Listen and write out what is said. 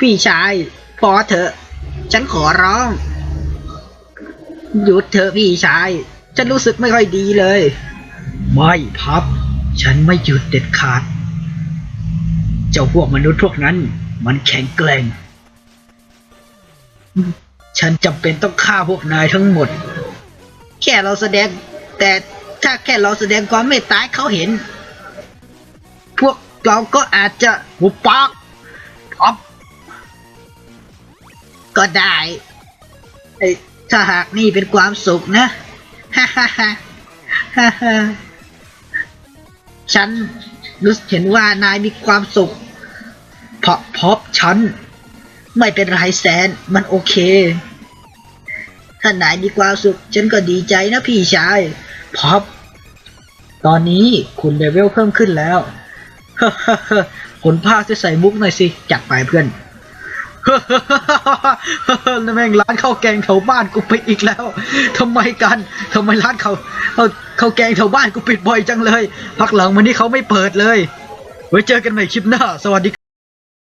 พี่ชายพอเถอะ ฉันขอร้อง หยุดเถอะพี่ชาย ฉันรู้สึกไม่ค่อยดีเลย ไม่พับ ฉันไม่หยุดเด็ดขาด เจ้าพวกมนุษย์พวกนั้น มันแข็งแกร่ง ฉันจำเป็นต้องฆ่าพวกนายทั้งหมด แค่เราแสดง แต่ถ้าแค่เราแสดงความเมตตาให้เขาเห็น พวกเราก็อาจจะหุบปาก ก็ได้เอ้ยถ้าหากนี่เป็นความสุขนะฮ่าฮ่าฮ่าฮ่าฮ่าฉันรู้สึกเห็นว่านายมีความสุข เพราะพบฉัน ไม่เป็นไรแสนมันโอเค ถ้านายมีความสุข ฉันก็ดีใจนะพี่ชายพบตอนนี้คุณเลเวลเพิ่มขึ้นแล้วผลภาคจะใส่มุกหน่อยสิ จัดไปเพื่อน แม่งร้านข้าวแกงแถวบ้านกูปิดอีกแล้วทำไมกันทำไมร้านเขาเขาข้าวแกงแถวบ้านกูปิดบ่อยจังเลย พักหลังวันนี้เขาไม่เปิดเลย ไว้เจอกันใหม่คลิปหน้า สวัสดี